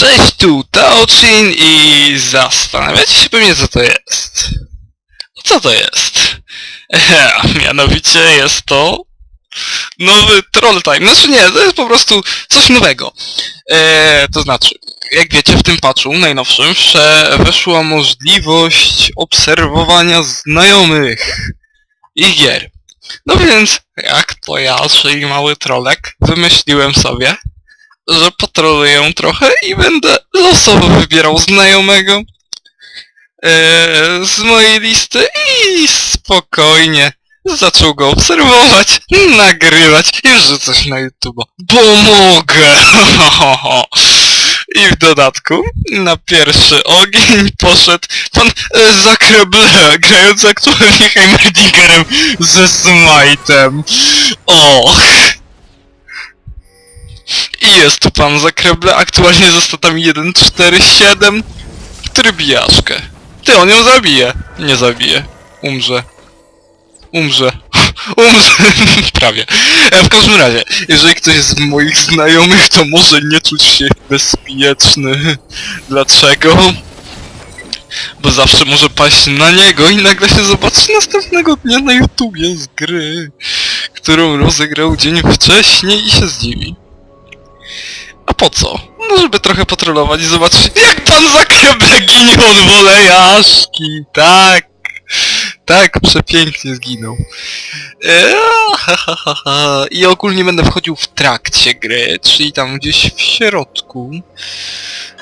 Cześć, tu Taochin i zastanawiacie się pewnie co to jest. Co to jest? Ehe, mianowicie jest to nowy Troll Time. Znaczy nie, to jest po prostu coś nowego. Eee, to znaczy, jak wiecie w tym patchu najnowszym że weszła możliwość obserwowania znajomych i gier. No więc, jak to ja, czyli mały trolek, wymyśliłem sobie, że potroluję trochę i będę losowo wybierał znajomego e, z mojej listy i spokojnie zaczął go obserwować, nagrywać i wrzucać na YouTube, bo mogę! I w dodatku na pierwszy ogień poszedł pan e, Zakreble, grający aktualnie Heimerdingerem ze Smite'em. Och! Jest tu pan Zakreble, aktualnie ze statami 147 w trybiaszkę. Ty, on ją zabije. Nie zabije. Umrze. Umrze. Umrze. Prawie. E, w każdym razie, jeżeli ktoś z moich znajomych, to może nie czuć się bezpieczny. Dlaczego? Bo zawsze może paść na niego i nagle się zobaczy następnego dnia na YouTubie z gry, którą rozegrał dzień wcześniej i się zdziwi. A po co? No żeby trochę potrolować i zobaczyć jak pan Zakreble ginie od wolejaszki, tak. Tak, przepięknie zginął. Eee, ha, ha, ha. I ogólnie będę wchodził w trakcie gry, czyli tam gdzieś w środku.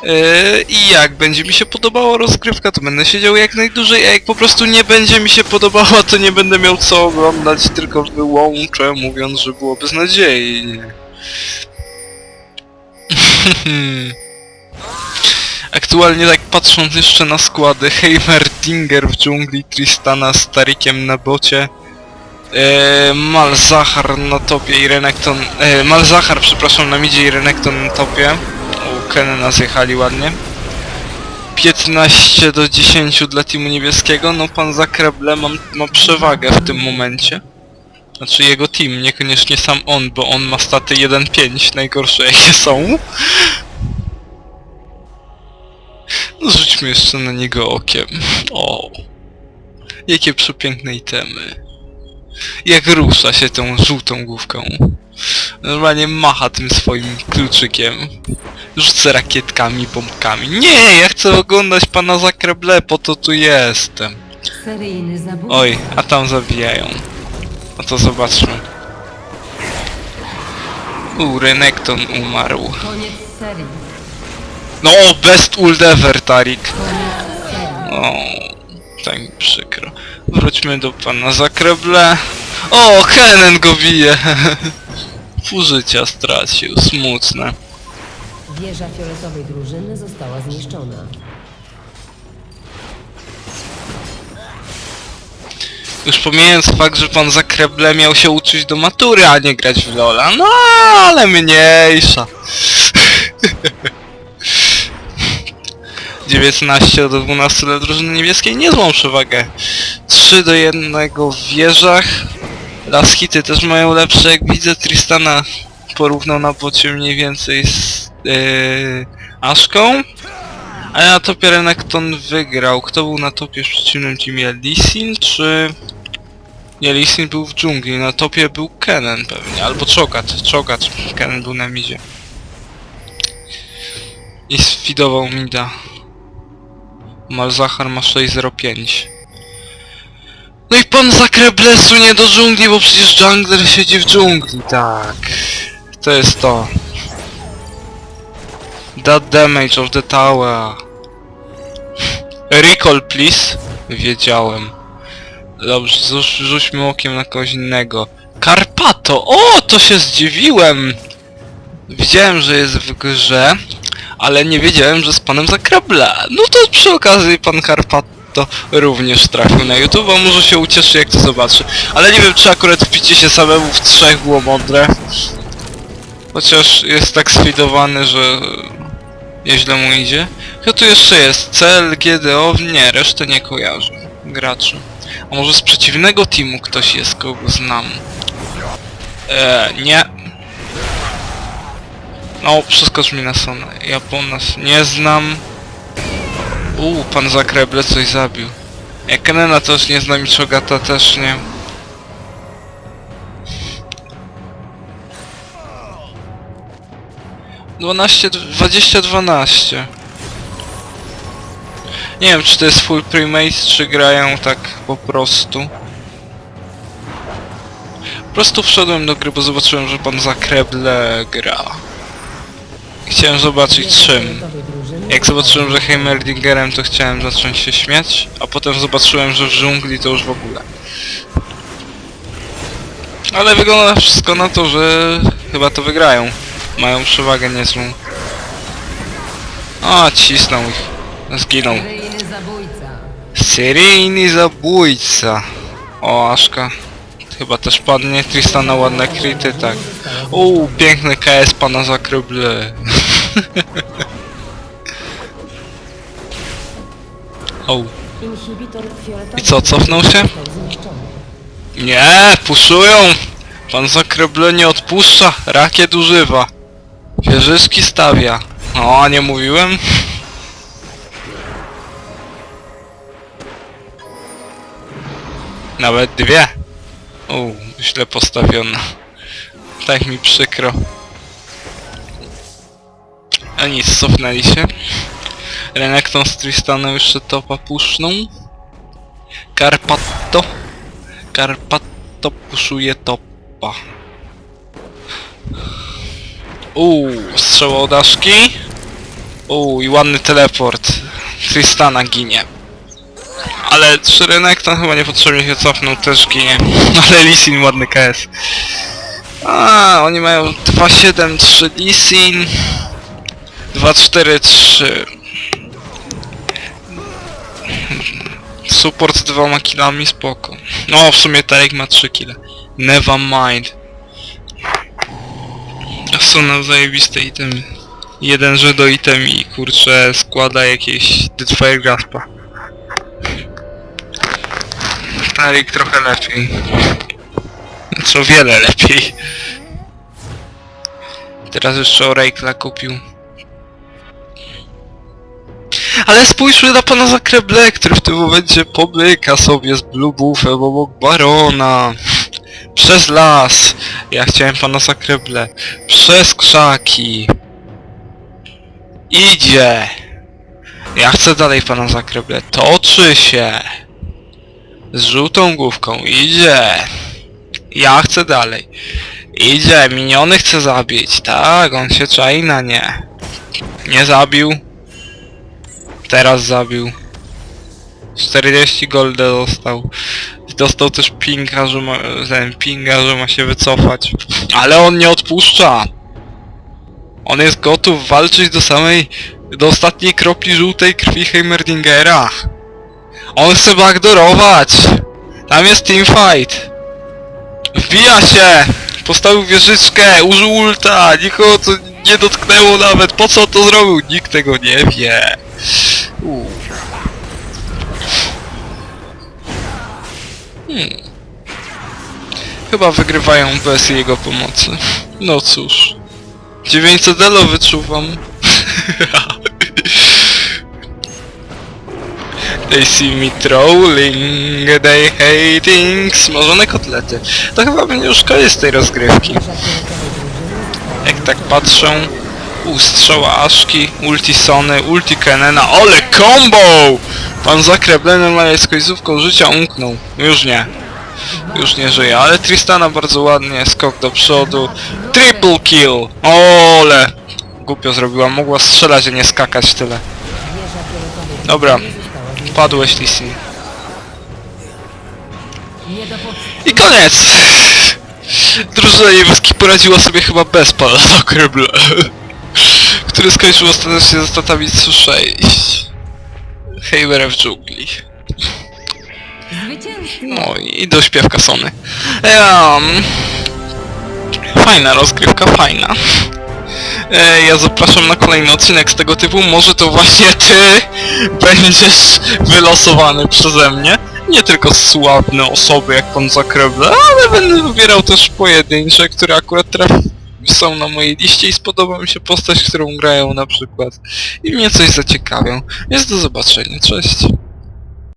Eee, I jak będzie mi się podobała rozgrywka, to będę siedział jak najdłużej, a jak po prostu nie będzie mi się podobała, to nie będę miał co oglądać, tylko wyłączę, mówiąc, że było beznadziejnie. Aktualnie tak patrząc jeszcze na składy, Heimerdinger w dżungli, Tristana z Tarikiem na bocie, e, Malzahar na topie i Renekton, e, Malzahar przepraszam na midzie i Renekton na topie, u Kenena zjechali ładnie. 15 do 10 dla teamu niebieskiego, no pan Zakreble ma, ma przewagę w tym momencie. Znaczy jego team, niekoniecznie sam on, bo on ma staty 1-5, najgorsze jakie są. No rzućmy jeszcze na niego okiem. O, jakie przepiękne itemy. Jak rusza się tą żółtą główką. Normalnie macha tym swoim kluczykiem. Rzucę rakietkami, bombkami. Nie, ja chcę oglądać pana Zakreble, po to tu jestem. Oj, a tam zabijają. No to zobaczmy. U, Renekton umarł. Koniec serii. No, best ult ever, Tarik. Koniec serii. O, tak mi przykro. Wróćmy do pana Zakreble. O, Kenen go bije. Pół życia stracił, smutne. Wieża fioletowej drużyny została zniszczona. Już pomijając fakt, że pan Zakreble miał się uczyć do matury, a nie grać w Lola. No, ale mniejsza. 19 do 12 dla drużyny niebieskiej, niezłą przewagę. 3 do 1 w wieżach. Las hity też mają lepsze, jak widzę. Tristana porównał na bocie mniej więcej z yy, Aszką. A na topie Renekton wygrał. Kto był na topie w przeciwnym teamie? Lisin czy... Nie, Lisin był w dżungli. Na topie był Kenen pewnie. Albo Chogat. Chogat. Kenen był na midzie. I sfidował mida. Malzahar ma 6.05. No i pan Zakreble sunie do dżungli, bo przecież jungler siedzi w dżungli, tak. To jest to. That damage of the tower. Recall please. Wiedziałem. Dobrze, rzuć, rzućmy okiem na kogoś innego. Karpato! O, to się zdziwiłem! Widziałem, że jest w grze, ale nie wiedziałem, że z panem Zakrabla. No to przy okazji pan Karpato również trafił na YouTube, a może się ucieszy jak to zobaczy. Ale nie wiem, czy akurat wpicie się samemu w trzech było mądre. Chociaż jest tak sfidowany, że nieźle mu idzie. Kto tu jeszcze jest? Cel, GDO? Nie, resztę nie kojarzę. Graczy. A może z przeciwnego teamu ktoś jest, kogo znam? Eee, nie. No, przeskocz mi na Sona. Ja po nas nie znam. Uuu, pan Zakreble coś zabił. Jak Kenena też nie znam i Chogata też nie. Dwanaście, dwadzieścia, dwanaście. Nie wiem, czy to jest full premade, czy grają tak po prostu. Po prostu wszedłem do gry, bo zobaczyłem, że pan Zakreble gra. Chciałem zobaczyć czym. Jak zobaczyłem, że Heimerdingerem, to chciałem zacząć się śmiać, a potem zobaczyłem, że w dżungli to już w ogóle. Ale wygląda wszystko na to, że chyba to wygrają. Mają przewagę niezłą. A, cisnął ich. Zginął. Seryjny zabójca. O, Aszka. Chyba też padnie. Tristana ładne kryty, tak. Uuu, piękny KS pana o, Inhibitor fioletowy I co, cofnął się? nie, puszują! Pan zakryble nie odpuszcza, rakiet używa. Wieżyczki stawia. O, nie mówiłem? Nawet dwie. O, źle postawiona. Tak mi przykro. A nic, cofnęli się. Renekton z Tristanem jeszcze topa puszną. Carpatto. Carpatto puszuje topa. Uuu, strzał od Aszki. Uuu, i ładny teleport. Tristana ginie. Ale czy Renekton chyba niepotrzebnie się cofnął, też ginie. Ale Lisin ładny KS. A, oni mają 2-7-3 Lisin. 2-4-3. Support z dwoma killami, spoko. No, w sumie Tarek ma 3 kile. Never mind. Są na zajebiste itemy. Jeden, że do itemi, kurczę, składa jakieś Deadfire Graspa. Tarik trochę lepiej. Co wiele lepiej. Teraz jeszcze Oracle kupił. Ale spójrzmy na pana Zakreble, który w tym momencie poblyka sobie z Blue Buffem obok Barona. Przez las. Ja chciałem pana Zakreble. Przez krzaki. Idzie. Ja chcę dalej pana Zakreble. Toczy się. Z żółtą główką. Idzie. Ja chcę dalej. Idzie. Miniony chce zabić. Tak, on się czai na nie. Nie zabił. Teraz zabił. 40 golda dostał. Dostał też pinga, że ma, ten pinga, że ma się wycofać. Ale on nie odpuszcza. On jest gotów walczyć do samej, do ostatniej kropli żółtej krwi Heimerdingera. On chce backdoorować. Tam jest teamfight. Wbija się. Postawił wieżyczkę, użył ulta. Nikogo to nie dotknęło nawet. Po co to zrobił? Nikt tego nie wie. Hmm. Chyba wygrywają bez jego pomocy. No cóż. 900 elo wyczuwam. They see me trolling, they hating, smażone kotlety. To chyba będzie już koniec tej rozgrywki. Jak tak patrzę, u strzała Aszki, ulti Sony, ulti Kenena, ole combo! Pan zakreblony ma z końcówką życia umknął. Już nie. Już nie żyje, ale Tristana bardzo ładnie, skok do przodu. Triple kill! Ole! Głupio zrobiła, mogła strzelać, a nie skakać tyle. Dobra. Padłeś, do pod... I koniec! Drużyna niebieski poradziła sobie chyba bez pana Zakreble. Który skończył ostatecznie ze statami 3-6. Heimer w dżungli. No i dośpiewka Sony. Um, fajna rozgrywka, fajna. E, ja zapraszam na kolejny odcinek z tego typu. Może to właśnie ty będziesz wylosowany przeze mnie. Nie tylko sławne osoby jak pan Zakreble, ale będę wybierał też pojedyncze, które akurat traf są na mojej liście i spodoba mi się postać, którą grają na przykład. I mnie coś zaciekawią. Więc do zobaczenia, cześć.